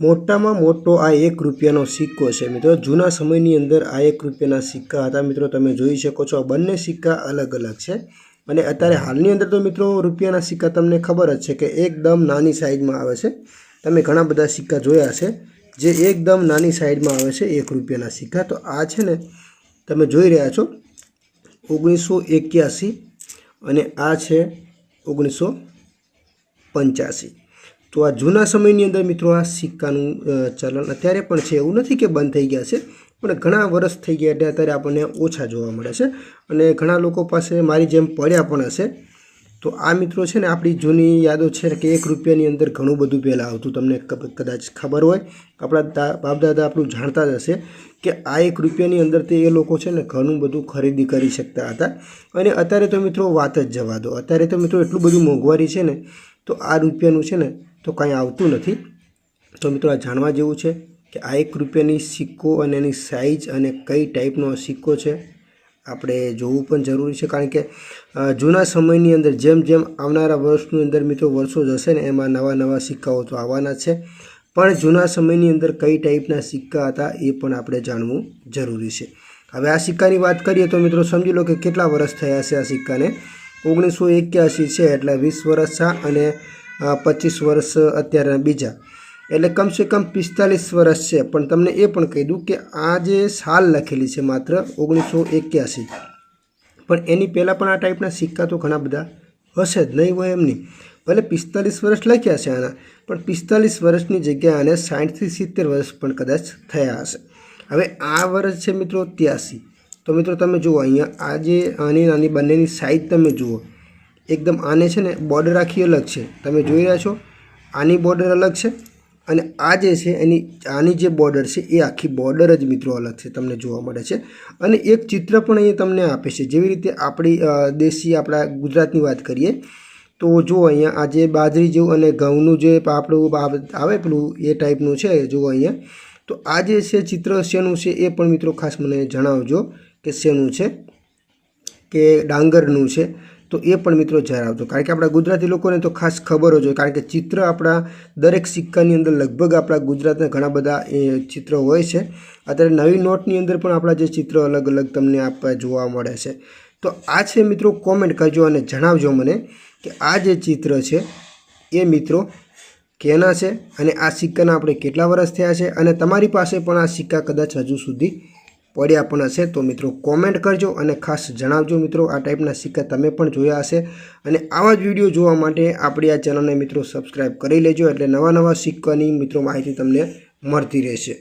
મોટામાં મોટો આ એક રૂપિયાનો સિક્કો છે મિત્રો. જૂના સમયની અંદર આ એક રૂપિયાના સિક્કા હતા મિત્રો. તમે જોઈ શકો છો, આ બંને સિક્કા અલગ અલગ છે. અને અત્યારે હાલની અંદર તો મિત્રો રૂપિયાના સિક્કા તમને ખબર જ છે કે એકદમ નાની સાઇઝમાં આવે છે. તમે ઘણા બધા સિક્કા જોયા છે જે એકદમ નાની સાઇઝમાં આવે છે એક રૂપિયાના સિક્કા. તો આ છે ને તમે જોઈ રહ્યા છો, ઓગણીસો એક્યાસી અને આ છે ઓગણીસો પંચ્યાસી. તો આ જૂના સમયની અંદર મિત્રો આ સિક્કાનું ચલણ અત્યારે પણ છે, એવું નથી કે બંધ થઈ ગયા છે, પણ ઘણા વર્ષ થઈ ગયા એટલે અત્યારે આપણને ઓછા જોવા મળે છે. અને ઘણા લોકો પાસે મારી જેમ પડ્યા પણ હશે. તો આ મિત્રો છે ને આપણી જૂની યાદો છે કે એક રૂપિયાની અંદર ઘણું બધું પહેલાં આવતું, તમને કદાચ ખબર હોય, આપણા દા બાપ દાદા આપણું જાણતા જ હશે કે આ એક રૂપિયાની અંદરથી એ લોકો છે ને ઘણું બધું ખરીદી કરી શકતા હતા. અને અત્યારે તો મિત્રો વાત જ જવા દો, અત્યારે તો મિત્રો એટલું બધું મોંઘવારી છે ને, તો આ રૂપિયાનું છે ને તો કાંઈ આવતું નથી. તો મિત્રો આ જાણવા જેવું છે કે આ એક રૂપિયાની સિક્કો અને એની સાઇઝ અને કઈ ટાઈપનો સિક્કો છે, આપણે જોવું પણ જરૂરી છે. કારણ કે જૂના સમયની અંદર જેમ જેમ આવનારા વર્ષની અંદર મિત્રો વર્ષો જશે ને, એમાં નવા નવા સિક્કાઓ તો આવવાના છે. પણ જૂના સમયની અંદર કઈ ટાઈપના સિક્કા હતા એ પણ આપણે જાણવું જરૂરી છે. હવે આ સિક્કાની વાત કરીએ તો મિત્રો સમજી લો કે કેટલા વર્ષ થયા છે આ સિક્કાને? ઓગણીસો એક્યાસી છે, એટલે વીસ વર્ષ છે અને પચીસ વર્ષ અત્યારના બીજા. એટલે કમસે કમ પિસ્તાલીસ વર્ષ છે. પણ તમને એ પણ કહી દઉં કે આ જે સાલ લખેલી છે માત્ર ઓગણીસો એક્યાસી. પણ એની પહેલાં પણ આ ટાઈપના સિક્કા તો ઘણા બધા હશે જ, નહીં હોય એમની ભલે પિસ્તાલીસ વર્ષ લખ્યા છે આના, પણ પિસ્તાલીસ વર્ષની જગ્યાએ આને સાઠથી સિત્તેર વર્ષ પણ કદાચ થયા હશે. હવે આ વર્ષ છે મિત્રો ત્યાસી. તો મિત્રો તમે જુઓ, અહીંયા આ જે આની નાની બંનેની સાઈઝ તમે જુઓ એકદમ આને છે ને બોર્ડર આખી અલગ છે. તમે જોઈ રહ્યા છો, આની બોર્ડર અલગ છે અને આ જે છે એની, આની જે બોર્ડર છે એ આખી બોર્ડર જ મિત્રો અલગ છે તમને જોવા મળે છે. અને એક ચિત્ર પણ અહીંયા તમને આપે છે. જેવી રીતે આપણી દેશી આપણા ગુજરાતની વાત કરીએ, તો જુઓ અહીંયા આ જે બાજરી જેવું અને ઘઉંનું જે આપણું આવે પેલું એ ટાઈપનું છે, જુઓ અહીંયા. તો આ જે છે ચિત્ર શેનું છે એ પણ મિત્રો ખાસ મને જણાવજો કે શેનું છે, કે ડાંગરનું છે. તો એ પણ મિત્રો જણાવજો કારણ કે આપણા ગુજરાતી લોકોને તો ખાસ ખબર જ હોય. કારણ કે ચિત્ર આપણા દરેક સિક્કાની અંદર લગભગ આપણા ગુજરાતના ઘણા બધા એ ચિત્રો હોય છે. અત્યારે નવી નોટની અંદર પણ આપણા જે ચિત્રો અલગ અલગ તમને આપવા જોવા મળે છે. તો આ છે મિત્રો કોમેન્ટ કરજો અને જણાવજો મને કે આ જે ચિત્ર છે એ મિત્રો કેના છે? અને આ સિક્કાના આપણે કેટલા વર્ષ થયા છે? અને તમારી પાસે પણ આ સિક્કા કદાચ હજુ સુધી પડ્યા પણ હશે તો મિત્રો કોમેન્ટ કરજો અને ખાસ જણાવજો મિત્રો આ ટાઈપના સિક્કા તમે પણ જોયા હશે. અને આવા જ વીડિયો જોવા માટે આપણી આ ચેનલને મિત્રો સબસ્ક્રાઈબ કરી લેજો એટલે નવા નવા સિક્કાની મિત્રો માહિતી તમને મળતી રહેશે.